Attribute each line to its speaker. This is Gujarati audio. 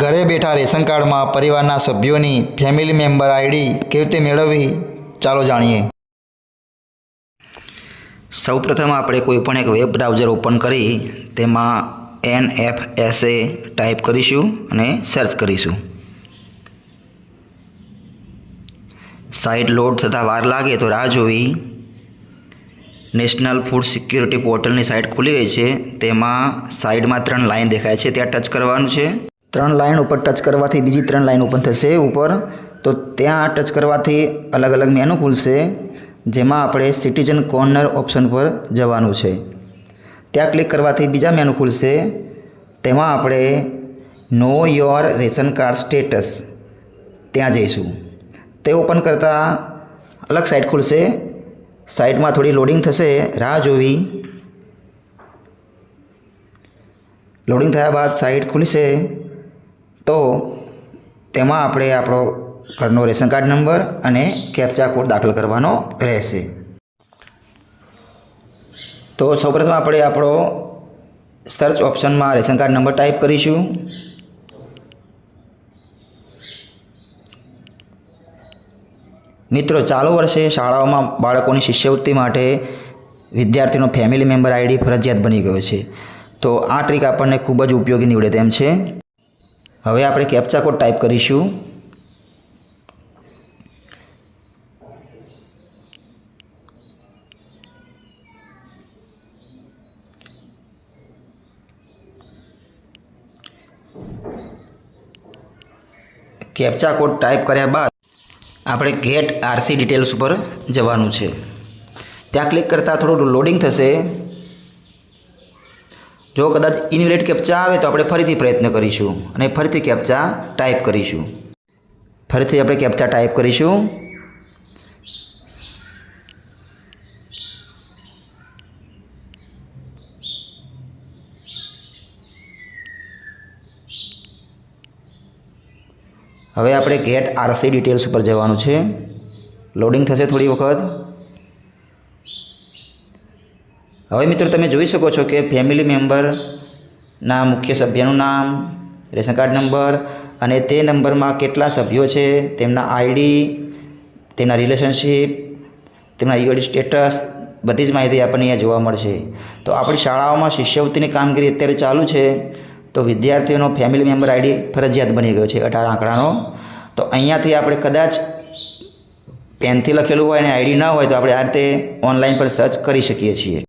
Speaker 1: ઘરે બેઠા રેશન કાર્ડમાં પરિવારના સભ્યોની ફેમિલી મેમ્બર આઈડી કેવી રીતે મેળવવી? ચાલો જાણીએ. સૌપ્રથમ આપણે કોઈપણ એક વેબ બ્રાઉઝર ઓપન કરી તેમાં N F S A type કરીશું અને સર્ચ કરીશું. સાઇટ લોડ થતાં વાર લાગે તો રાહ જોવી. નેશનલ ફૂડ સિક્યુરિટી પોર્ટલની સાઇટ ખુલી રહી છે. તેમાં સાઇડમાં ત્રણ લાઇન દેખાય છે. ત્યાં ટચ કરવાનું છે. ત્રણ લાઇન ઉપર ટચ કરવાથી બીજી ત્રણ લાઇન ઓપન થશે ઉપર. તો ત્યાં ટચ કરવાથી અલગ અલગ મેનુ ખુલશે, જેમાં આપણે સિટીઝન કોર્નર ઓપ્શન પર જવાનું છે. ત્યાં ક્લિક કરવાથી બીજા મેનુ ખુલશે, તેમાં આપણે know your ration card status ત્યાં જઈશું. તે ઓપન કરતાં અલગ સાઇટ ખુલશે સાઇટમાં થોડી લોડિંગ થશે, રાહ જોવી. લોડિંગ થયા બાદ સાઇટ ખુલશે તો તેમાં આપણે આપણો ઘરનો રેશન કાર્ડ નંબર અને કેપ્ચા કોડ દાખલ કરવાનો રહેશે. તો સૌપ્રથમ આપણે આપણો સર્ચ ઓપ્શનમાં રેશન કાર્ડ નંબર ટાઈપ કરીશું. મિત્રો, ચાલુ વર્ષે શાળાઓમાં બાળકોની શિષ્યવૃત્તિ માટે વિદ્યાર્થીનો ફેમિલી મેમ્બર આઈડી ફરજિયાત બની ગયો છે. તો આ ટ્રીક આપણને ખૂબ જ ઉપયોગી નીવડે તેમ છે. હવે આપણે કેપ્ચા કોડ ટાઈપ કરીશું. કેપ્ચા કોડ ટાઈપ કર્યા બાદ આપણે ગેટ આરસી ડિટેલ્સ ઉપર જવાનું છે. ત્યાં ક્લિક કરતાં થોડું લોડિંગ થશે. જો કદાચ ઇનવેલિડ કેપ્ચા આવે તો આપણે ફરીથી પ્રયત્ન કરીશું અને ફરીથી કેપ્ચા ટાઈપ કરીશું. ફરીથી આપણે કેપ્ચા ટાઈપ કરીશું. હવે આપણે ગેટ આરસી ડિટેલ્સ ઉપર જવાનું છે. લોડિંગ થશે થોડી વખત. હવે મિત્રો તમે જોઈ શકો છો કે ફેમિલી મેમ્બરના મુખ્ય સભ્યનું નામ, રેશન કાર્ડ નંબર અને તે નંબરમાં કેટલા સભ્યો છે, તેમના આઈડી તેમના રિલેશનશીપ તેમના યુઆઈડી સ્ટેટસ બધી જ માહિતી આપણને અહીંયા જોવા મળશે. તો આપણી શાળાઓમાં શિષ્યવૃત્તિની કામગીરી અત્યારે ચાલુ છે, તો વિદ્યાર્થીઓનો ફેમિલી મેમ્બર આઈડી ફરજિયાત બની ગયો છે અઢાર આંકડાનો. તો અહીંયાથી આપણે કદાચ પેનથી લખેલું હોય અને આઈડી ના હોય તો આપણે આ રીતે ઓનલાઈન પર સર્ચ કરી શકીએ છીએ.